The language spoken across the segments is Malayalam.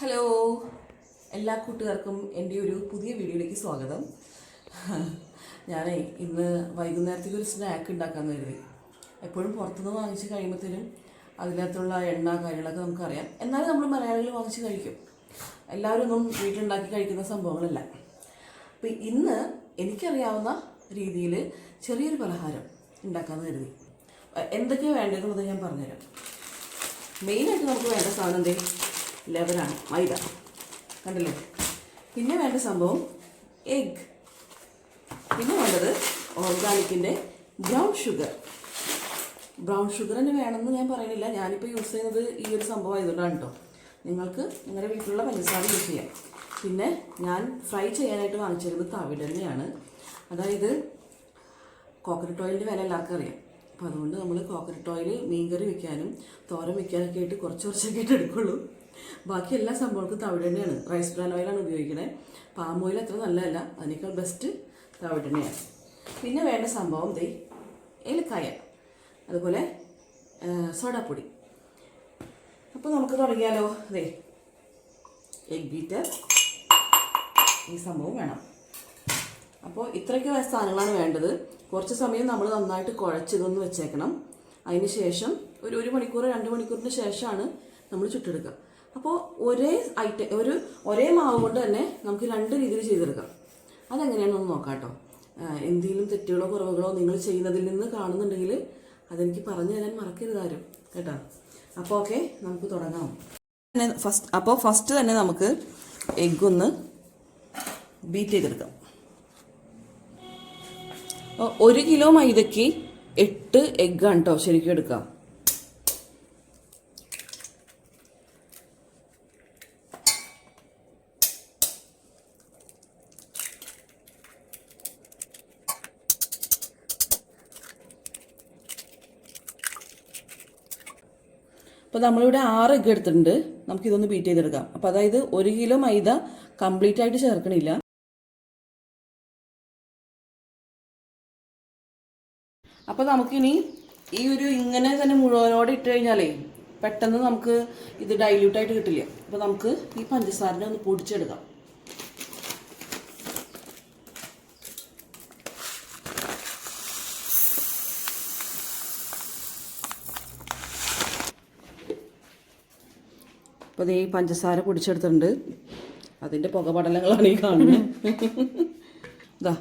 ഹലോ. എല്ലാ കൂട്ടുകാർക്കും എന്റെ ഒരു പുതിയ വീഡിയോയിലേക്ക് സ്വാഗതം. ഞാനേ ഇന്ന് വൈകുന്നേരത്തേക്ക് ഒരു സ്നാക്ക് ഉണ്ടാക്കാമെന്ന് കരുതി. എപ്പോഴും പുറത്തുനിന്ന് വാങ്ങിച്ച് കഴിയുമ്പോഴത്തേനും അതിനകത്തുള്ള എണ്ണ കാര്യങ്ങളൊക്കെ നമുക്കറിയാം. എന്നാലും നമ്മൾ മലയാളികൾ വാങ്ങിച്ച് കഴിക്കും. എല്ലാവരും ഒന്നും വീട്ടിലുണ്ടാക്കി കഴിക്കുന്ന സംഭവങ്ങളല്ല. അപ്പം ഇന്ന് എനിക്കറിയാവുന്ന രീതിയിൽ ചെറിയൊരു പലഹാരം ഉണ്ടാക്കാമെന്ന് കരുതി. എന്തൊക്കെയാണ് വേണ്ടതെന്നുള്ളത് ഞാൻ പറഞ്ഞുതരാം. മെയിനായിട്ട് നമുക്ക് വേണ്ട സാധനം എന്തേ? ലെവനാണ് മൈദ. കണ്ടല്ലേ? പിന്നെ വേണ്ട സംഭവം എഗ് പിന്നെ വേണ്ടത് ഓർഗാനിക്കിന്റെ ബ്രൗൺ ഷുഗർ ബ്രൗൺ ഷുഗർ തന്നെ വേണമെന്ന് ഞാൻ പറയുന്നില്ല. ഞാനിപ്പോൾ യൂസ് ചെയ്യുന്നത് ഈ ഒരു സംഭവം ആയതുകൊണ്ടാണ് കേട്ടോ നിങ്ങൾക്ക് നിങ്ങളുടെ വീട്ടിലുള്ള പഞ്ചസാര യൂസ് ചെയ്യാം. പിന്നെ ഞാൻ ഫ്രൈ ചെയ്യാനായിട്ട് വാങ്ങിച്ചിരുന്നത് തന്നെയാണ് അതായത് കോക്കനട്ട് ഓയിലിന്റെ വില എല്ലാവർക്കും അറിയാം. അപ്പോൾ അതുകൊണ്ട് നമ്മൾ കോക്കനട്ട് ഓയിൽ മീൻകറി വെക്കാനും തോരം വെക്കാനൊക്കെ ആയിട്ട് കുറച്ച് കുറച്ചൊക്കെ ആയിട്ട് എടുക്കുള്ളൂ. ബാക്കി എല്ലാ സംഭവങ്ങൾക്കും തവിടെണ്ണയാണ് റൈസ് ബ്രാൻ ഓയിലാണ് ഉപയോഗിക്കുന്നത് പാം ഓയിൽ അത്ര നല്ലതല്ല. അതിനേക്കാൾ ബെസ്റ്റ് തവിടെണ്ണയാണ് പിന്നെ വേണ്ട സംഭവം ദേ ഏലക്കായ. അതുപോലെ സോഡാപ്പൊടി. അപ്പോൾ നമുക്ക് തുടങ്ങിയാലോ? ദേ എഗ് ബീറ്റർ ഈ സംഭവം വേണം. അപ്പോൾ ഇത്രയ്ക്ക് സാധനങ്ങളാണ് വേണ്ടത്. കുറച്ച് സമയം നമ്മൾ നന്നായിട്ട് കുഴച്ചിതൊന്ന് വെച്ചേക്കണം. അതിന് ശേഷം ഒരു ഒരു മണിക്കൂർ രണ്ട് മണിക്കൂറിന് ശേഷമാണ് നമ്മൾ ചുട്ടെടുക്കുക. അപ്പോൾ ഒരേ ഐറ്റം ഒരു ഒരേ മാവ് കൊണ്ട് തന്നെ നമുക്ക് രണ്ട് രീതിയിൽ ചെയ്തെടുക്കാം. അതെങ്ങനെയാണെന്ന് നോക്കാം കേട്ടോ. എന്തെങ്കിലും തെറ്റുകളോ കുറവുകളോ നിങ്ങൾ ചെയ്യുന്നതിൽ നിന്ന് കാണുന്നുണ്ടെങ്കിൽ അതെനിക്ക് പറഞ്ഞു തരാൻ മറക്കരുത് ആരും കേട്ടോ. അപ്പോൾ ഓക്കെ നമുക്ക് തുടങ്ങാം. ഫസ്റ്റ് അപ്പോൾ ഫസ്റ്റ് തന്നെ നമുക്ക് എഗ്ഗ് ഒന്ന് ബീറ്റ് ചെയ്തെടുക്കാം. ഒരു കിലോ മൈദയ്ക്ക് എട്ട് എഗ്ഗാണ് കേട്ടോ ശരിക്കും എടുക്കാം. അപ്പോൾ നമ്മളിവിടെ ആറ് എഗ്ഗ് എടുത്തിട്ടുണ്ട്. നമുക്കിതൊന്ന് ബീറ്റ് ചെയ്തെടുക്കാം. അപ്പോൾ അതായത് ഒരു കിലോ മൈദ കംപ്ലീറ്റ് ആയിട്ട് ചേർക്കണില്ല. അപ്പോൾ നമുക്കിനി ഈ ഒരു ഇങ്ങനെ തന്നെ മുഴുവനോടെ ഇട്ട് കഴിഞ്ഞാലേ പെട്ടെന്ന് നമുക്ക് ഇത് ഡൈല്യൂട്ടായിട്ട് കിട്ടില്ല. അപ്പോൾ നമുക്ക് ഈ പഞ്ചസാരനെ ഒന്ന് പൊടിച്ചെടുക്കാം. അപ്പോൾ ഈ പഞ്ചസാര പൊടിച്ചെടുത്തിട്ടുണ്ട്. അതിന്റെ പുകപടലങ്ങളാണ് ഈ കാണുന്നത് ഇതാ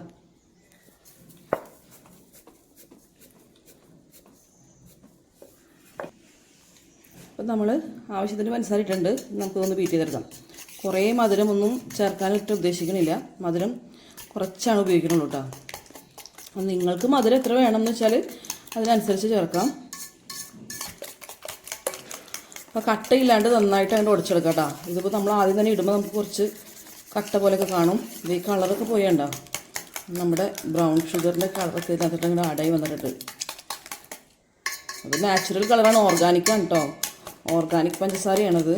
അപ്പം നമ്മൾ ആവശ്യത്തിന് പഞ്ചസാര ഇട്ടിട്ടുണ്ട്. നമുക്കിതൊന്ന് ബീറ്റ് ചെയ്തെടുക്കാം. കുറേ മധുരമൊന്നും ചേർക്കാനായിട്ട് ഉദ്ദേശിക്കണില്ല. മധുരം കുറച്ചാണ് ഉപയോഗിക്കുന്നുള്ളൂ കേട്ടോ നിങ്ങൾക്ക് മധുരം എത്ര വേണമെന്ന് വെച്ചാൽ അതിനനുസരിച്ച് ചേർക്കാം. അപ്പോൾ കട്ടയില്ലാണ്ട് നന്നായിട്ട് അതിന്റെ ഉടച്ചെടുക്കാം കേട്ടോ. ഇതിപ്പോൾ നമ്മൾ ആദ്യം തന്നെ ഇടുമ്പോൾ നമുക്ക് കുറച്ച് കട്ട പോലെയൊക്കെ കാണും. ഇത് ഈ കളറൊക്കെ പോയണ്ടോ? നമ്മുടെ ബ്രൗൺ ഷുഗറിന്റെ കളറൊക്കെ ഇതിനകത്തിട്ട് ഇങ്ങനെ ആഡായി വന്നിട്ടുണ്ട്. അത് നാച്ചുറൽ കളറാണ് ഓർഗാനിക്കാണ് കേട്ടോ ഓർഗാനിക് പഞ്ചസാരയാണത്.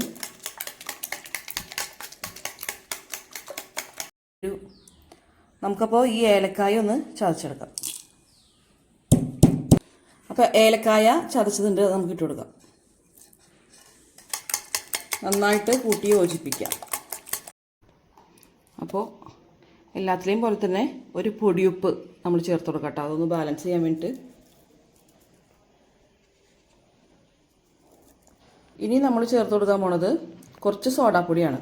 നമുക്കപ്പോൾ ഈ ഏലക്കായ ഒന്ന് ചതച്ചെടുക്കാം. അപ്പോൾ ഏലക്കായ ചതച്ചതുണ്ട് അത് നമുക്ക് ഇട്ട് കൊടുക്കാം. നന്നായിട്ട് കൂട്ടി യോജിപ്പിക്കാം അപ്പോൾ എല്ലാത്തിലെയും പോലെ തന്നെ ഒരു പൊടിയുപ്പ് നമ്മൾ ചേർത്ത് കൊടുക്കട്ടെ അതൊന്ന് ബാലൻസ് ചെയ്യാൻ വേണ്ടിയിട്ട്. ഇനി നമ്മൾ ചേർത്ത് കൊടുക്കാൻ പോണത് കുറച്ച് സോഡാപ്പൊടിയാണ്.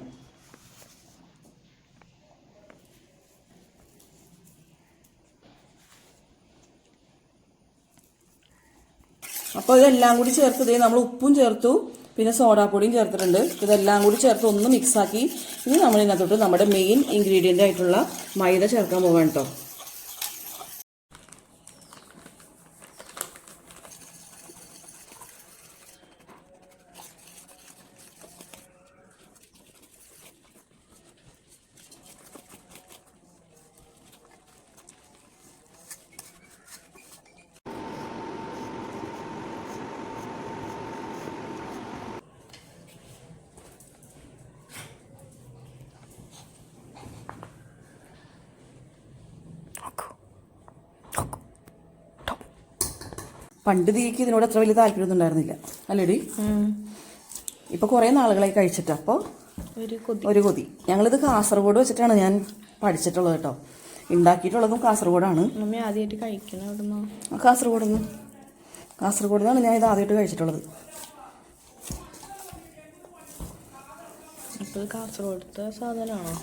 അപ്പോൾ ഇതെല്ലാം കൂടി ചേർത്തത് നമ്മൾ ഉപ്പും ചേർത്തു. പിന്നെ സോഡാപ്പൊടിയും ചേർത്തിട്ടുണ്ട്. ഇതെല്ലാം കൂടി ചേർത്ത് ഒന്ന് മിക്സാക്കി ഇനി നമ്മളിതിനകത്തോട്ട് നമ്മുടെ മെയിൻ ഇൻഗ്രീഡിയന്റ് ആയിട്ടുള്ള മൈദ ചേർക്കാൻ പോകാം കേട്ടോ പണ്ട് തീക്ക് ഇതിനോട് അത്ര വലിയ താല്പര്യമൊന്നും ഉണ്ടായിരുന്നില്ല. അല്ലേടി? ഇപ്പൊ കുറെ നാളുകളായി കഴിച്ചിട്ട് അപ്പോൾ ഒരു കൊതി. ഞങ്ങളിത് കാസർഗോഡ് വെച്ചിട്ടാണ് ഞാൻ പഠിച്ചിട്ടുള്ളത് കേട്ടോ. ഉണ്ടാക്കിയിട്ടുള്ളതും കാസർഗോഡാണ്. കാസർഗോഡ് നിന്ന് കാസർഗോഡ് നിന്നാണ് ഞാൻ ഇത് ആദ്യമായിട്ട് കഴിച്ചിട്ടുള്ളത്. കാസർഗോഡത്തെ സാധനമാണോ?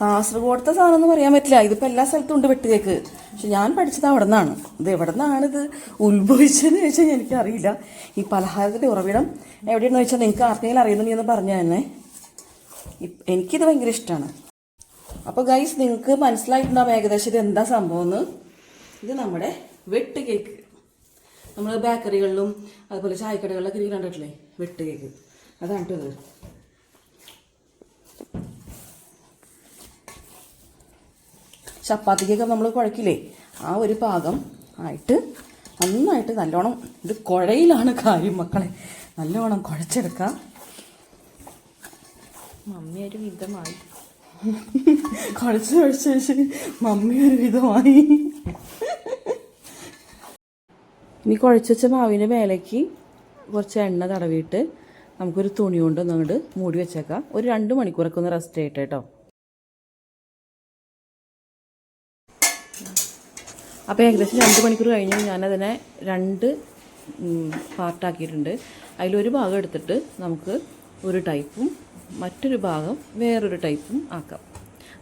കാസർഗോഡത്തെ സാധനം എന്ന് പറയാൻ പറ്റില്ല. ഇതിപ്പോൾ എല്ലാ സ്ഥലത്തും ഉണ്ട് വെട്ടുകേക്ക്. പക്ഷെ ഞാൻ പഠിച്ചത് അവിടെ നിന്നാണ് ഇത് എവിടെ നിന്നാണ് ഇത് ഉത്ഭവിച്ചതെന്ന് ചോദിച്ചാൽ എനിക്കറിയില്ല. ഈ പലഹാരത്തിന്റെ ഉറവിടം എവിടെയാണെന്ന് വെച്ചാൽ നിങ്ങൾക്ക് ആർക്കെങ്കിലും അറിയുന്നുണ്ടെങ്കിൽ എന്ന് പറഞ്ഞു തന്നെ. എനിക്കിത് ഭയങ്കര ഇഷ്ടമാണ് അപ്പോൾ ഗൈസ് നിങ്ങൾക്ക് മനസ്സിലായിട്ടുണ്ടാവും ഏകദേശം ഇത് എന്താ സംഭവം എന്ന് ഇത് നമ്മുടെ വെട്ട് കേക്ക് നമ്മൾ ബേക്കറികളിലും അതുപോലെ ചായക്കടകളിലൊക്കെ കണ്ടിട്ടില്ലേ? വെട്ട് കേക്ക് അതാണ് കേട്ടോ ചപ്പാത്തിക്കൊക്കെ നമ്മൾ കുഴക്കില്ലേ? ആ ഒരു പാകം ആയിട്ട് നന്നായിട്ട് നല്ലോണം ഇത് കുഴയിലാണ് കാര്യം മക്കളെ. നല്ലോണം കുഴച്ചെടുക്കാം. മമ്മി ഒരു വിധമായി. കുഴച്ച് കുഴച്ച ശേഷം മമ്മി ഒരു വിധമായി. ഇനി കുഴച്ച് വെച്ച മാവിന്റെ മേലേക്ക് കുറച്ച് എണ്ണ തടവിയിട്ട് നമുക്കൊരു തുണി കൊണ്ട് ഒന്ന് മൂടി വെച്ചേക്കാം. ഒരു രണ്ട് മണിക്കൂറൊക്കെ ഒന്ന് റെസ്റ്റ് ആയിട്ട് കേട്ടോ അപ്പോൾ ഏകദേശം രണ്ട് മണിക്കൂർ കഴിഞ്ഞ് ഞാനതിനെ രണ്ട് പാർട്ടാക്കിയിട്ടുണ്ട്. അതിലൊരു ഭാഗം എടുത്തിട്ട് നമുക്ക് ഒരു ടൈപ്പും മറ്റൊരു ഭാഗം വേറൊരു ടൈപ്പും ആക്കാം.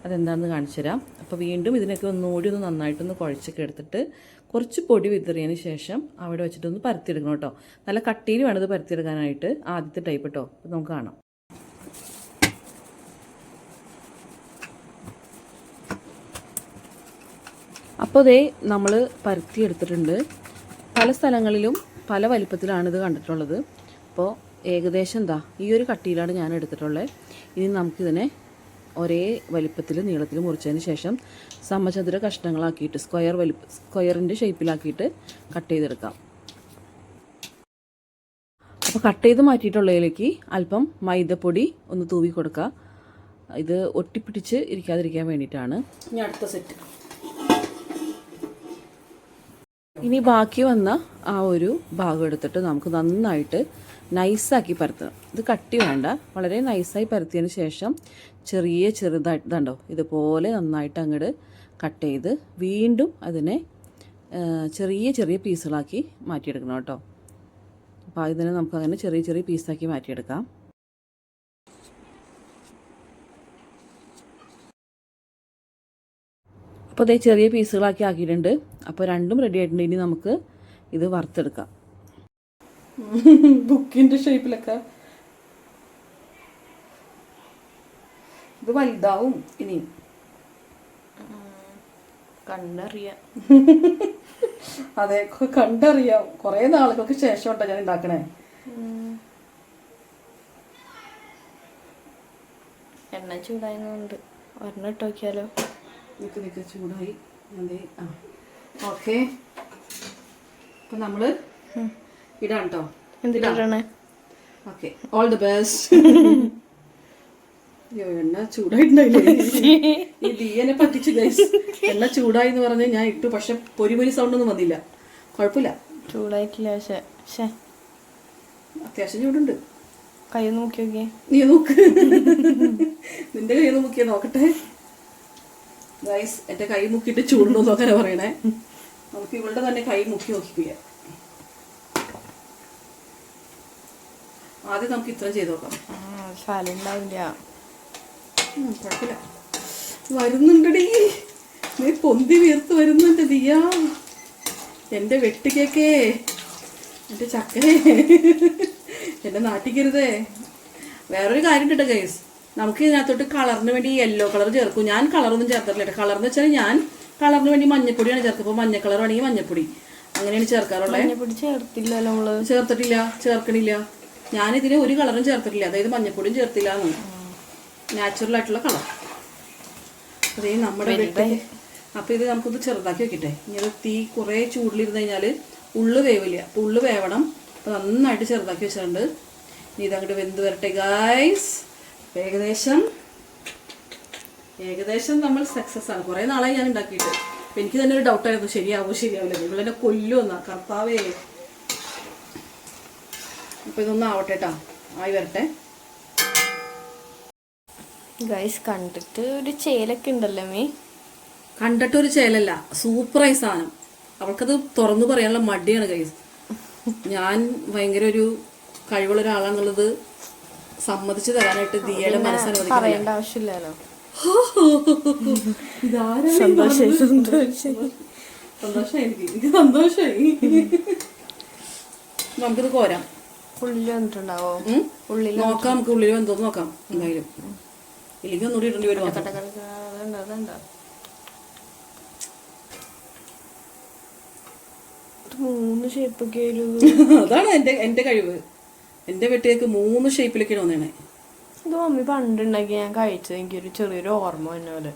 അതെന്താണെന്ന് കാണിച്ചു തരാം. അപ്പോൾ വീണ്ടും ഇതിനൊക്കെ ഒന്നുകൂടി ഒന്ന് നന്നായിട്ടൊന്ന് കുഴച്ചൊക്കെ എടുത്തിട്ട് കുറച്ച് പൊടി വിതറിയതിന് ശേഷം അവിടെ വെച്ചിട്ടൊന്ന് പരത്തിയെടുക്കണം കേട്ടോ. നല്ല കട്ടിയിൽ വേണം ഇത് പരത്തിയെടുക്കാനായിട്ട് ആദ്യത്തെ ടൈപ്പ് കേട്ടോ. നമുക്ക് കാണാം. അപ്പോൾ ദേ നമ്മൾ പരുത്തി എടുത്തിട്ടുണ്ട്. പല സ്ഥലങ്ങളിലും പല വലിപ്പത്തിലാണ് ഇത് കണ്ടിട്ടുള്ളത്. അപ്പോൾ ഏകദേശം എന്താ ഈ ഒരു കട്ടിയിലാണ് ഞാൻ എടുത്തിട്ടുള്ളത് ഇനി നമുക്കിതിനെ ഒരേ വലിപ്പത്തിൽ നീളത്തിൽ മുറിച്ചതിന് ശേഷം സമചതുര കഷ്ണങ്ങളാക്കിയിട്ട് സ്ക്വയർ വലിപ്പ സ്ക്വയറിന്റെ ഷേപ്പിലാക്കിയിട്ട് കട്ട് ചെയ്തെടുക്കാം. അപ്പോൾ കട്ട് ചെയ്ത് മാറ്റിയിട്ടുള്ളതിലേക്ക് അല്പം മൈദപ്പൊടി ഒന്ന് തൂവി കൊടുക്കുക ഇത് ഒട്ടിപ്പിടിച്ച് ഇരിക്കാതിരിക്കാൻ വേണ്ടിയിട്ടാണ്. ഇനി അടുത്ത സെറ്റ്. ഇനി ബാക്കി വന്ന ആ ഒരു ഭാഗം എടുത്തിട്ട് നമുക്ക് നന്നായിട്ട് നൈസാക്കി പരത്തണം ഇത് കട്ടി വേണ്ട. വളരെ നൈസായി പരത്തിയതിന് ശേഷം ചെറിയ ചെറുതായിട്ട് ഇതുണ്ടോ? ഇതുപോലെ നന്നായിട്ട് അങ്ങോട്ട് കട്ട് ചെയ്ത് വീണ്ടും അതിനെ ചെറിയ ചെറിയ പീസുകളാക്കി മാറ്റിയെടുക്കണം കേട്ടോ. അപ്പോൾ ഇതിനെ നമുക്കങ്ങനെ ചെറിയ ചെറിയ പീസാക്കി മാറ്റിയെടുക്കാം. അപ്പോൾ അതേ ചെറിയ പീസുകളാക്കി ആക്കിയിട്ടുണ്ട്. അപ്പോൾ രണ്ടും റെഡി ആയിട്ടുണ്ട്. ഇനി നമുക്ക് ഇത് വറുത്തെടുക്കാം. ബുക്കിന്റെ ഷേപ്പിലൊക്കെ. ഇത് വലുതാവും ഇനി. കണ്ടറിയാം. അതെ കണ്ടറിയാം. കുറേ നാളുകൾക്ക് ശേഷം ഉണ്ടോ ഞാൻ ഉണ്ടാക്കണേ എണ്ണ ചൂടായതുകൊണ്ട് ഒരെണ്ണം ഇട്ട് നോക്കിയാലോ? നിൽക്ക് നിൽക്ക് ചൂടായി. അതെ ആ. ഓക്കെ. അപ്പം നമ്മൾ ഇടാം കേട്ടോ എന്തിനാണ് ഓക്കെ. ഓൾ ദി ബെസ്റ്റ് എണ്ണ ചൂടായിട്ടുണ്ടായില്ലേ? ഈ പറ്റിച്ചു ഗൈസ് എണ്ണ ചൂടായി എന്ന് പറഞ്ഞ് ഞാൻ ഇട്ടു. പക്ഷെ പൊരി പൊരി സൗണ്ട് ഒന്നും വന്നില്ല. കുഴപ്പമില്ല. ചൂടായിട്ടില്ല പക്ഷെ പക്ഷേ. അത്യാവശ്യം ചൂടുണ്ട്. കൈ നോക്കി നോക്കിയേ. നീ നോക്ക്. നിന്റെ കൈ നോക്കിയാ നോക്കട്ടെ. ഗൈസ് എന്റെ കൈ മുക്കിട്ട് ചൂടണു എന്നൊക്കെ പറയണേ. നമുക്ക് ഇവളുടെ തന്നെ കൈ മുക്കി നോക്കിക്കുക ആദ്യം നമുക്ക് ഇത്രയും ചെയ്ത് നോക്കാം. കുഴപ്പമില്ല. വരുന്നുണ്ടടി. നീ പൊന്തി വീർത്ത് വരുന്നുണ്ട് ദിയാ. എന്റെ വെട്ടിക്കേക്കേ എന്റെ ചക്കരേ. എന്റെ നാട്ടിക്കരുതേ. വേറൊരു കാര്യം കേട്ടോ ഗൈസ് നമുക്ക് ഇതിനകത്തോട്ട് കളറിന് വേണ്ടി യെല്ലോ കളർ ചേർക്കും. ഞാൻ കളറൊന്നും ചേർത്തിട്ടില്ല കളർ എന്ന് വെച്ചാൽ ഞാൻ കളറിന് വേണ്ടി മഞ്ഞപ്പൊടിയാണ് ചേർക്കുക. അപ്പോൾ മഞ്ഞ കളർ വേണമെങ്കിൽ മഞ്ഞപ്പൊടി. അങ്ങനെയാണ് ചേർക്കാറുള്ളത് മഞ്ഞപ്പൊടി ചേർത്തില്ലല്ലോ നമ്മൾ. ചേർത്തിട്ടില്ല. ചേർക്കണില്ല. ഞാൻ ഇതിന് ഒരു കളറും ചേർത്തിട്ടില്ല. അതായത് മഞ്ഞപ്പൊടിയും ചേർത്തില്ല എന്ന് നാച്ചുറൽ ആയിട്ടുള്ള കളർ അതേ നമ്മുടെ വെട്ടി അപ്പൊ ഇത് നമുക്കൊന്ന് ചെറുതാക്കി വെക്കട്ടെ. ഇങ്ങനെ തീ കുറേ ചൂടിലിരുന്ന് കഴിഞ്ഞാൽ ഉള്ളു വേവില്ല. അപ്പൊ ഉള്ളു വേവണം. അപ്പൊ നന്നായിട്ട് ചെറുതാക്കി വെച്ചിട്ടുണ്ട്. ഇനി ഇതങ്ങോട്ട് വെന്ത് വരട്ടെ ഗായ്സ് ഏകദേശം ഏകദേശം നമ്മൾ സക്സസ് ആണ്. കുറേ നാളായി ഞാൻ ഉണ്ടാക്കിയിട്ട്. അപ്പൊ എനിക്ക് തന്നെ ഒരു ഡൗട്ടായിരുന്നു ശരിയാവോ ശരിയാവില്ല. നിങ്ങൾ നിങ്ങളെന്നെ കൊല്ലുമെന്നാ കർത്താവേ. അപ്പൊ ഇതൊന്നും ആവട്ടെ കേട്ടാ ആയി വരട്ടെ. ഗൈസ് കണ്ടിട്ട് ഒരു ചേലൊക്കെ ഉണ്ടല്ലോ മീ കണ്ടിട്ടൊരു ചേലല്ല. സൂപ്പറായി സാധനം. അവൾക്കത് തുറന്നു പറയാനുള്ള മടിയാണ് ഗൈസ് ഞാൻ ഭയങ്കര ഒരു കഴിവുള്ള ഒരാളാണെന്നുള്ളത് സമ്മതിച്ചു തരാനായിട്ട് ദിയയുടെ മനസ്സനുവദിക്കുന്നില്ല. ആവശ്യമില്ലല്ലോ. സന്തോഷായി സന്തോഷായി എനിക്ക് നമുക്കിത് കോരാം. ഉള്ളിൽ വന്നിട്ടുണ്ടാവോ? ഉം? ഉള്ളിൽ നോക്കാം നമുക്ക് ഉള്ളിൽ എന്തോ നോക്കാം എന്തായാലും. ഇല്ലെങ്കിൽ ഒന്നുകൂടി ഇടേണ്ടി വരും മൂന്ന് ഷേപ്പൊക്കെ അതാണ് എന്റെ എന്റെ കഴിവ്. എന്റെ വെട്ടിയേക്ക് മൂന്ന് ഷേപ്പിലേക്കാണ് വന്നേണേ ഇത് മമ്മി പണ്ടുണ്ടാക്കി ഞാൻ കഴിച്ചത് എനിക്കൊരു ചെറിയൊരു ഓർമ്മ തന്നെ പോലെ.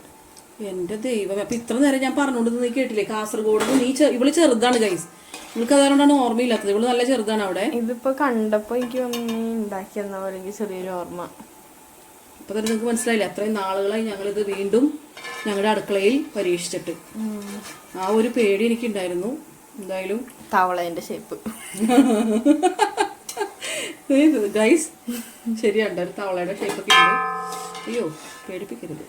എന്റെ ദൈവം അപ്പൊ ഇത്ര നേരം ഞാൻ പറഞ്ഞോണ്ട് നീ കേട്ടില്ലേ? കാസർഗോഡ് നീ ഇവൾ ചെറുതാണ് ഗൈസ് ഇവൾക്ക് അതുകൊണ്ടാണ് ഓർമ്മയില്ലാത്തത്. ഇവൾ നല്ല ചെറുതാണ് അവിടെ. ഇതിപ്പോ കണ്ടപ്പോ എനിക്ക് ഉണ്ടാക്കി തന്ന പോലെ എനിക്ക് ചെറിയൊരു ഓർമ്മ. അപ്പൊ തന്നെ നിങ്ങൾക്ക് മനസ്സിലായില്ല? അത്രയും നാളുകളായി ഞങ്ങളിത് വീണ്ടും ഞങ്ങളുടെ അടുക്കളയിൽ പരീക്ഷിച്ചിട്ട്. ആ ഒരു പേടി എനിക്കുണ്ടായിരുന്നു. എന്തായാലും തവളേന്റെ ഷേപ്പ് ഗൈസ് ശരിയാണ് ഒരു തവളയുടെ ഷേപ്പൊക്കെ ഉണ്ട് അയ്യോ പേടിപ്പിക്കരുത്.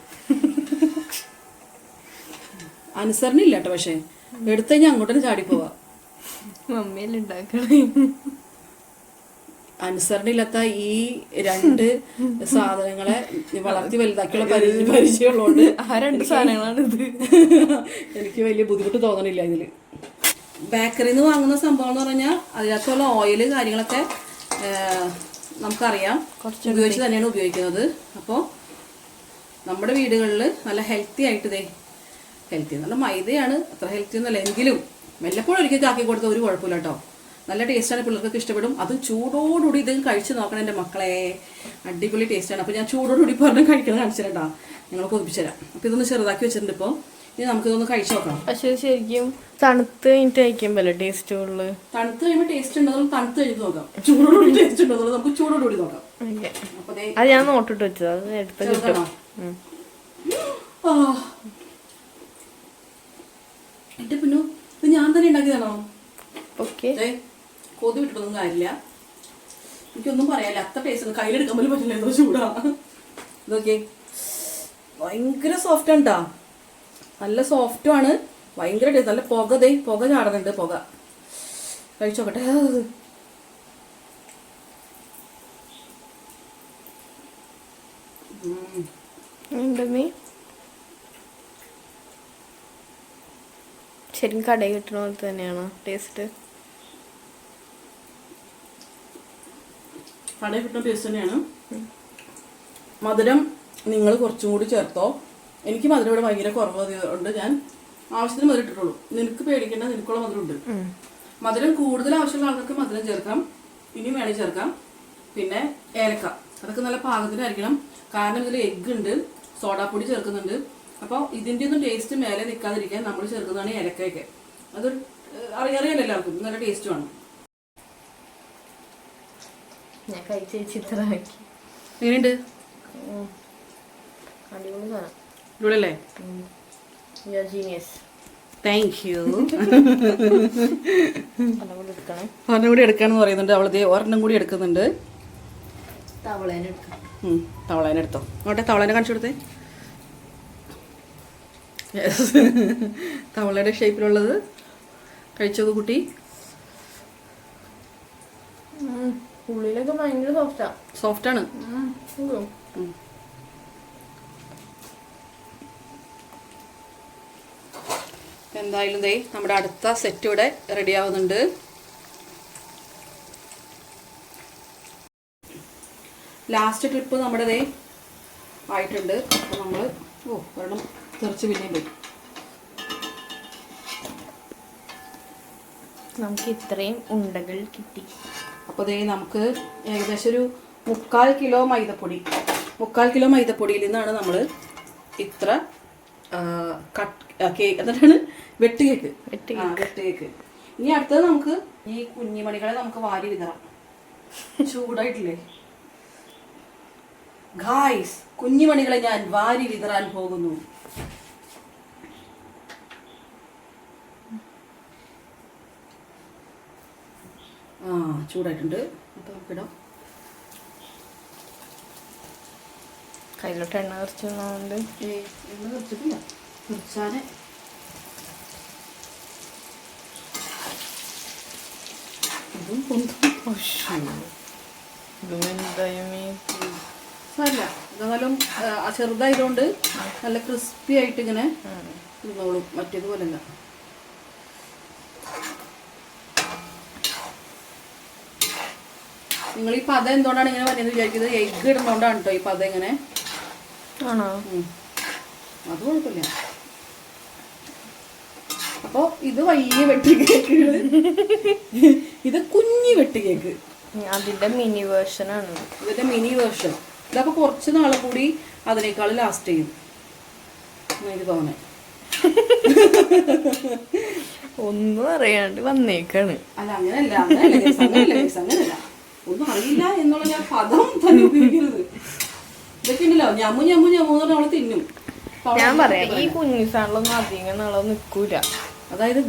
അനുസരണില്ല കേട്ടോ പക്ഷേ. എടുത്തു കഴിഞ്ഞാൽ അങ്ങോട്ടേ ചാടിപ്പോവാ. മമ്മിയല്ലേ ഉണ്ടാക്കണേ? അനുസരണയില്ലാത്ത ഈ രണ്ട് സാധനങ്ങളെ വളർത്തി വലുതാക്കിയുള്ള പരിചയമുള്ളത് പരിചയമുള്ളതുകൊണ്ട് ആ രണ്ട് സാധനങ്ങളാണ് ഇത് എനിക്ക് വലിയ ബുദ്ധിമുട്ട് തോന്നണില്ല ഇതിൽ. ബേക്കറിയിൽ നിന്ന് വാങ്ങുന്ന സംഭവം എന്ന് പറഞ്ഞാൽ അതിനകത്തുള്ള ഓയിൽ കാര്യങ്ങളൊക്കെ ആ, കുറച്ച് ഉപയോഗിച്ച് തന്നെയാണ് ഉപയോഗിക്കുന്നത്. അപ്പോൾ നമ്മുടെ വീടുകളിൽ നല്ല ഹെൽത്തി ആയിട്ട് ദേ ഹെൽത്തി നല്ല മൈദയാണ്. അത്ര ഹെൽത്തി ഒന്നല്ല എങ്കിലും വല്ലപ്പോഴും ഒരിക്കൽ ആക്കി കൊടുത്ത ഒരു കുഴപ്പമില്ല കേട്ടോ നല്ല ടേസ്റ്റാണ് പിള്ളേർക്കൊക്കെ ഇഷ്ടപ്പെടും. അത് ചൂടോടുകൂടി ഇത് കഴിച്ച് നോക്കണം എന്റെ മക്കളെ. അടിപൊളി ടേസ്റ്റാണ് അപ്പോൾ ഞാൻ ചൂടോടുകൂടി പറഞ്ഞ് കഴിക്കുന്നത് കാണിച്ചു തരാം ഞങ്ങൾ കൊതിപ്പിച്ചു തരാം. അപ്പോൾ ഇതൊന്ന് ചെറുതാക്കി വെച്ചിട്ടുണ്ട് ഇപ്പോൾ ഇനി നമുക്കിതൊന്ന് കഴിച്ചു നോക്കാം പക്ഷെ ശരിക്കും തണുത്ത് കഴിഞ്ഞിട്ട് കഴിക്കുമ്പല്ലേ ടേസ്റ്റ് ഉള്ളു. തണുത്ത് കഴിയുമ്പോൾ ടേസ്റ്റ് ഉണ്ടോ തണുത്ത് കഴിഞ്ഞ് നോക്കാം. ചൂടോടുകൂടി ടേസ്റ്റ് ഉണ്ടോ എന്നുള്ളത് നമുക്ക് ചൂടോടുകൂടി നോക്കാം. അത് ഞാൻ നോട്ടിട്ട് വെച്ചത്. അത് എടുത്ത് കിട്ടും. എന്റെ പിന്നു ഇത് ഞാൻ തന്നെ ഉണ്ടാക്കിയതാണോ? ഓക്കെ. കൊതി വിട്ടിട്ടൊന്നും കാര്യമില്ല. എനിക്കൊന്നും പറയാല്ല അത്ര ടേസ്റ്റ് കയ്യിലെടുക്കാൻ പോലും പറ്റില്ല. എന്തോ ചൂടാ. ഇതൊക്കെ ഭയങ്കര സോഫ്റ്റ് ആണ്. നല്ല സോഫ്റ്റും ആണ്. ഭയങ്കര ടേസ്റ്റ് നല്ല പുക ദേ പുക ചാടുന്നുണ്ട് പുക. കഴിച്ചോക്കട്ടെ ശരിക്കും കടയിൽ കിട്ടുന്ന പോലെ തന്നെയാണോ ടേസ്റ്റ് കടയിൽ കിട്ടുന്ന ടേസ്റ്റ് തന്നെയാണ്. മധുരം നിങ്ങൾ കുറച്ചും കൂടി ചേർത്തോ. എനിക്ക് മധുരം ഇവിടെ ഭയങ്കര കുറവ് ഉണ്ട് ഞാൻ ആവശ്യത്തിന് മധുരം ഇട്ടിട്ടുള്ളൂ. നിനക്ക് പേടിക്കേണ്ട നിനക്കുള്ള മധുരം ഉണ്ട് മധുരം കൂടുതൽ ആവശ്യമുള്ള ആൾക്കാർക്ക് മധുരം ചേർക്കാം. ഇനിയും വേണമെങ്കിൽ ചേർക്കാം. പിന്നെ ഏലക്ക. അതൊക്കെ നല്ല പാകത്തിനായിരിക്കണം. കാരണം ഇതിൽ എഗ്ഗ് ഉണ്ട് സോഡാപ്പൊടി ചേർക്കുന്നുണ്ട്. അപ്പോൾ ഇതിന്റെ ഒന്നും ടേസ്റ്റ് മേലെ നിൽക്കാതിരിക്കാൻ നമ്മൾ ചേർക്കുന്നതാണ് ഏലക്കയൊക്കെ. അതൊരു അറിയാറിയാലോ എല്ലാവർക്കും. നല്ല ടേസ്റ്റ് വേണം. ഞാൻ കഴിച്ച് ചിത്രമാക്കി എങ്ങനെയുണ്ട്? അടിപൊളി സാധനം. അല്ലേ ജീനിയസ് താങ്ക് യു ഒരെണ്ണം കൂടി എടുക്കാന്ന് പറയുന്നുണ്ട്. അവളത് ഒരെണ്ണം കൂടി എടുക്കുന്നുണ്ട്. തവളേനെ എടുത്തോ. നോട്ടെ തവളേനെ കാണിച്ചു കൊടുത്തേ. Yes. തവളയുടെ ഷേപ്പിലുള്ളത്. കഴിച്ചോക്ക് കുട്ടി. ഉള്ളിലൊക്കെ ഭയങ്കര സോഫ്റ്റാ സോഫ്റ്റാണ് എന്തായാലും ദേ നമ്മുടെ അടുത്ത സെറ്റ് ഇവിടെ റെഡി ആവുന്നുണ്ട്. ലാസ്റ്റ് ട്രിപ്പ് നമ്മുടെ ദേ ആയിട്ടുണ്ട്. അപ്പോൾ നമ്മൾ ഓ ഒരെണ്ണം തെറിച്ച് പിന്നെയും പോയി. നമുക്ക് ഇത്രയും ഉണ്ടകൾ കിട്ടി. അപ്പോൾ ദേ നമുക്ക് ഏകദേശം ഒരു മുക്കാൽ കിലോ മൈദപ്പൊടി. മുക്കാൽ കിലോ മൈദപ്പൊടിയിൽ നിന്നാണ് നമ്മൾ ഇത്ര കട്ട് കേക്ക് എന്നിട്ടാണ് വെട്ട് കേക്ക് വെട്ട് ആ, വെട്ട് കേക്ക് ഇനി അടുത്തത് നമുക്ക് ഈ കുഞ്ഞിമണികളെ നമുക്ക് വാരി വിതറാം. ചൂടായിട്ടില്ലേ? ഗായ്സ് കുഞ്ഞിമണികളെ ഞാൻ വാരി വിതറാൻ പോകുന്നു. ആ ചൂടായിട്ടുണ്ട്. അപ്പൊ നമുക്കിടാം. കയ്യിലോട്ട് എണ്ണ വെച്ചിട്ടില്ല കുറിച്ചാനെ സാരില്ല എന്നാലും ചെറുതായതുകൊണ്ട് നല്ല ക്രിസ്പി ആയിട്ട് ഇങ്ങനെ ഇരുന്നോളും. മറ്റേതുപോലെ പോലെയല്ല നിങ്ങൾ ഈ പദം എന്തുകൊണ്ടാണ് ഇങ്ങനെ പറഞ്ഞത് വിചാരിക്കുന്നത്? എഗ് ഇടുന്നോണ്ടാണ് കേട്ടോ ഈ പദം ഇങ്ങനെ. ആണോ? അത് കുഴപ്പമില്ല. അപ്പോ ഇത് വലിയ വെട്ടി കേക്ക് ഇത് കുഞ്ഞി വെട്ടി കേക്ക്. അതിന്റെ മിനി വേർഷൻ ആണ്. ഇതിന്റെ മിനി വേർഷൻ ഇതപ്പോ കുറച്ച് നാളെ കൂടി അതിനേക്കാൾ ലാസ്റ്റ് ചെയ്യും. എനിക്ക് തോന്നേ. ഒന്നും അറിയാണ്ട് വന്നേക്കാണ്. അല്ല ഒന്നും അറിയില്ല എന്നുള്ള ഞാൻ പദം തന്നെ ഉപയോഗിക്കരുത്. ഇതൊക്കെ ഉണ്ടല്ലോ ഞമ്മു ഞമ്മു ഞമ്മു എന്ന് പറഞ്ഞാൽ അവൾ തിന്നും. ഞാൻ പറയാം ഈ. കുഞ്ഞു സാധനങ്ങളൊന്നും അധികം നാളെ നിക്കൂല. അതായത്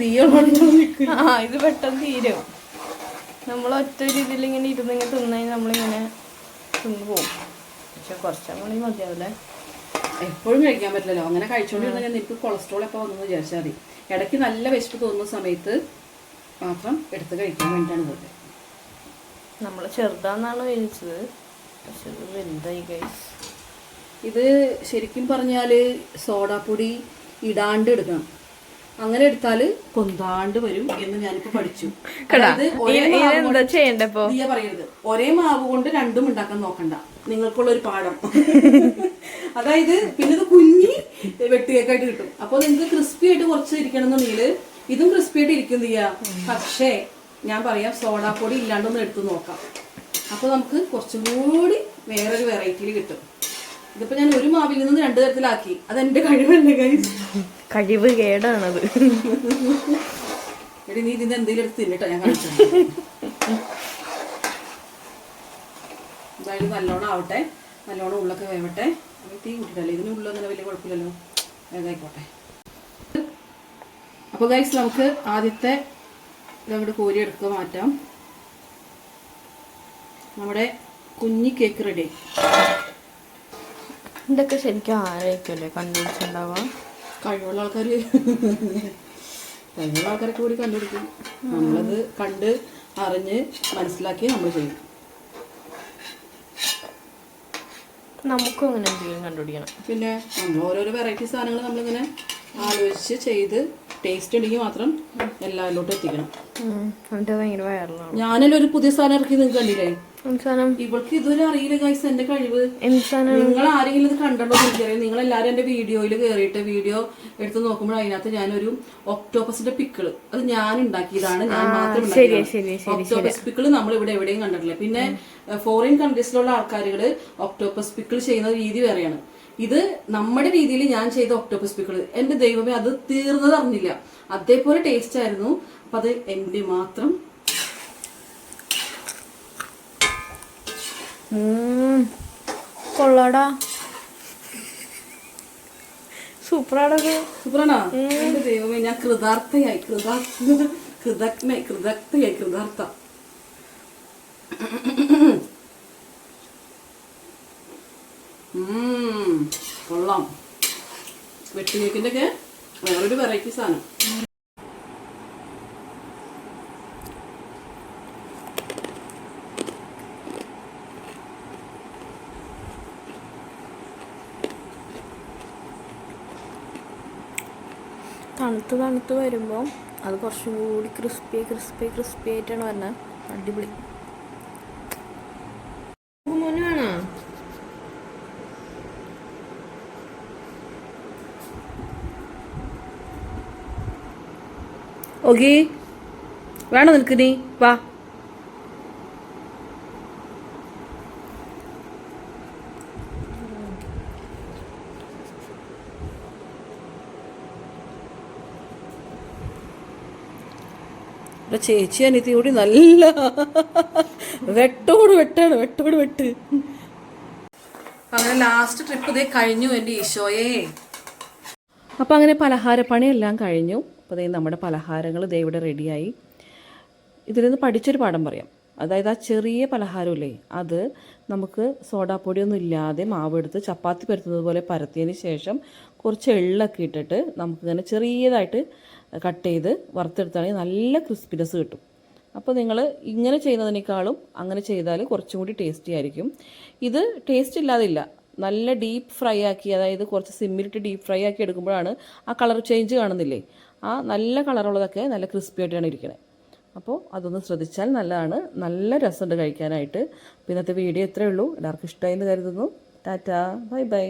ആ ഇത് പെട്ടെന്ന് തീരും. നമ്മൾ ഒറ്റ രീതിയിൽ ഇങ്ങനെ ഇരുന്ന് ഇങ്ങനെ തിന്നായി നമ്മളിങ്ങനെ തിന്നു പോകും പക്ഷെ കുറച്ചാൽ മതിയാവില്ലേ എപ്പോഴും കഴിക്കാൻ പറ്റില്ലല്ലോ. അങ്ങനെ കഴിച്ചോണ്ടിരുന്നെങ്കിൽ നിനക്ക് കൊളസ്ട്രോൾ ഒക്കെ വന്നു വിചാരിച്ചാൽ മതി. ഇടയ്ക്ക് നല്ല വിശപ്പ് തോന്നുന്ന സമയത്ത് മാത്രം എടുത്ത് കഴിക്കാൻ വേണ്ടിയിട്ടാണ് ഇതൊക്കെ നമ്മൾ ചെറുതാന്നാണ് വിചാരിച്ചത് പക്ഷെ ഇത് വലുതായി കഴിച്ചു ഇത് ശരിക്കും പറഞ്ഞാൽ സോഡാപ്പൊടി ഇടാണ്ട് എടുക്കണം. അങ്ങനെ എടുത്താൽ പൊന്താണ്ട് വരും എന്ന് ഞാനിപ്പോ പഠിച്ചു. പറയരുത്. ഒരേ മാവ് കൊണ്ട് രണ്ടും ഉണ്ടാക്കാൻ നോക്കണ്ട. നിങ്ങൾക്കുള്ള ഒരു പാഠം. അതായത് പിന്നെ ഇത് കുഞ്ഞി വെട്ടിയേക്കായിട്ട് കിട്ടും. അപ്പൊ നിങ്ങൾക്ക് ക്രിസ്പി ആയിട്ട് കുറച്ച് ഇരിക്കണം എന്നുണ്ടെങ്കിൽ ഇതും ക്രിസ്പി ആയിട്ട് ഇരിക്കും ചെയ്യാ? പക്ഷേ ഞാൻ പറയാം സോഡാപ്പൊടി ഇല്ലാണ്ടൊന്ന് എടുത്ത് നോക്കാം. അപ്പൊ നമുക്ക് കുറച്ചും കൂടി വേറൊരു വെറൈറ്റിയിൽ കിട്ടും. ഇതിപ്പോ ഞാൻ ഒരു മാവിൽ നിന്ന് രണ്ടു തരത്തിലാക്കി. അത് എന്റെ കഴിവല്ലേ കൈസ് കഴിവ് കേടാണത്. എടി നീ ഇതിന്റെ എന്തെങ്കിലും എടുത്ത് തിന്നിട്ടോ ഞാൻ കാണിച്ചു എന്തായാലും നല്ലോണം ആവട്ടെ. നല്ലോണം ഉള്ളൊക്കെ വേവട്ടെ. തീ കൂട്ടിട്ടല്ലേ ഇതിന് ഉള്ളിൽ അങ്ങനെ വലിയ കുഴപ്പമില്ലല്ലോ. വേഗമായിക്കോട്ടെ അപ്പോൾ ഗൈസ് നമുക്ക് ആദ്യത്തെ ഇതവിടെ കോരി എടുക്കുക മാറ്റാം. നമ്മുടെ കുഞ്ഞി കേക്ക് റെഡി ഇതൊക്കെ ശരിക്കും ആരായിരിക്കുമല്ലേ കണ്ടുപിടിച്ചിട്ടുണ്ടാവുക കഴിവുള്ള ആൾക്കാർ കഴിവുള്ള ആൾക്കാരൊക്കെ കൂടി കണ്ടുപിടിക്കും. നമ്മളത് കണ്ട് അറിഞ്ഞ് മനസ്സിലാക്കി നമ്മൾ ചെയ്യും. നമുക്കും അങ്ങനെ എന്തെങ്കിലും കണ്ടുപിടിക്കണം. പിന്നെ നമ്മൾ ഓരോരോ വെറൈറ്റി സാധനങ്ങൾ നമ്മളിങ്ങനെ ആലോചിച്ച് ചെയ്ത് ടേസ്റ്റ് ഉണ്ടെങ്കിൽ മാത്രം എല്ലാവരിലോട്ടും എത്തിക്കണം. എന്നിട്ട് ഭയങ്കര വയറിലാണ് ഞാനല്ലേ ഒരു പുതിയ സാധനം ഇറക്കി നിങ്ങൾക്ക് കണ്ടില്ലേ? ഇവൾക്ക് ഇതുവരെ അറിയില്ല ഗൈസ് എന്റെ കഴിവ്. നിങ്ങൾ ആരെങ്കിലും ഇത് കണ്ടോ എനിക്കറിയാം നിങ്ങൾ എല്ലാവരും എന്റെ വീഡിയോയിൽ കയറിയിട്ട് വീഡിയോ എടുത്ത് നോക്കുമ്പോൾ അതിനകത്ത് ഞാനൊരു ഒക്ടോപ്പസിന്റെ പിക്കിൾ അത് ഞാൻ ഉണ്ടാക്കിയതാണ് ഞാൻ മാത്രം ഒക്ടോപ്പസ് പിക്കിൾ നമ്മൾ ഇവിടെ എവിടെയും കണ്ടിട്ടില്ല. പിന്നെ ഫോറിൻ കൺട്രീസിലുള്ള ആൾക്കാരുകൾ ഒക്ടോപ്പസ് പിക്കിൾ ചെയ്യുന്ന രീതി വേറെയാണ്. ഇത് നമ്മുടെ രീതിയിൽ ഞാൻ ചെയ്ത ഒക്ടോപ്പസ് പിക്കിൾ എന്റെ ദൈവമേ അത് തീർന്നത് അറിഞ്ഞില്ല. അതേപോലെ ടേസ്റ്റ് ആയിരുന്നു. അപ്പൊ അത് എന്റെ മാത്രം കൊള്ളാടാ. സൂപ്പറാടത് സൂപ്പറാണോ? ദൈവമേ ഞാൻ കൃതാർത്ഥയായി. കൃതാർത്ഥ കൃതജ്ഞ കൃതജ്ഞയായി കൃതാർത്ഥ. കൊള്ളാം. വെട്ടുകേക്കിന്റെ ഒക്കെ വേറൊരു വെറൈറ്റി സാധനം. തണുത്ത് തണുത്ത് വരുമ്പോൾ അത് കുറച്ചും കൂടി ക്രിസ്പി ക്രിസ്പി ക്രിസ്പി ആയിട്ടാണ് വരുന്നത് അടിപൊളി. ഓക്കെ വേണോ? നിനക്ക് നീ വാ. ഇവിടെ ചേച്ചി അനിയത്തി കൂടി നല്ല വെട്ടോട് വെട്ടാണ് വെട്ടോട് വെട്ട്. അങ്ങനെ ലാസ്റ്റ് ട്രിപ്പ് ഇതേ കഴിഞ്ഞു എന്റെ ഈശോയെ. അപ്പോൾ അങ്ങനെ പലഹാരപ്പണിയെല്ലാം കഴിഞ്ഞു. അപ്പോൾ ദേ നമ്മുടെ പലഹാരങ്ങൾ ദേ ഇവിടെ റെഡിയായി. ഇതിൽ നിന്ന് പഠിച്ചൊരു പാഠം പറയാം. അതായത് ആ ചെറിയ പലഹാരമില്ലേ അത് നമുക്ക് സോഡാപ്പൊടിയൊന്നും ഇല്ലാതെ മാവെടുത്ത് ചപ്പാത്തി പരത്തുന്നത് പോലെ പരത്തിയതിന് ശേഷം കുറച്ച് എള്ളൊക്കെ ഇട്ടിട്ട് നമുക്കിങ്ങനെ ചെറിയതായിട്ട് കട്ട് ചെയ്ത് വറുത്തെടുത്താണെങ്കിൽ നല്ല ക്രിസ്പിനെസ് കിട്ടും. അപ്പോൾ നിങ്ങൾ ഇങ്ങനെ ചെയ്യുന്നതിനേക്കാളും അങ്ങനെ ചെയ്താൽ കുറച്ചും കൂടി ടേസ്റ്റി ആയിരിക്കും. ഇത് ടേസ്റ്റ് ഇല്ലാതില്ല. നല്ല ഡീപ്പ് ഫ്രൈ ആക്കി അതായത് കുറച്ച് സിമ്മിലിട്ട് ഡീപ്പ് ഫ്രൈ ആക്കി എടുക്കുമ്പോഴാണ് ആ കളർ ചേഞ്ച് കാണുന്നില്ലേ? ആ നല്ല കളറുള്ളതൊക്കെ നല്ല ക്രിസ്പി ആയിട്ടാണ് ഇരിക്കുന്നത് അപ്പോൾ അതൊന്ന് ശ്രദ്ധിച്ചാൽ നല്ലതാണ്. നല്ല രസമുണ്ട് കഴിക്കാനായിട്ട്. ഇന്നത്തെ വീഡിയോ ഇത്രയേ ഉള്ളൂ. എല്ലാവർക്കും ഇഷ്ടമായി എന്ന് കരുതുന്നു. ടാറ്റാ. Bye bye.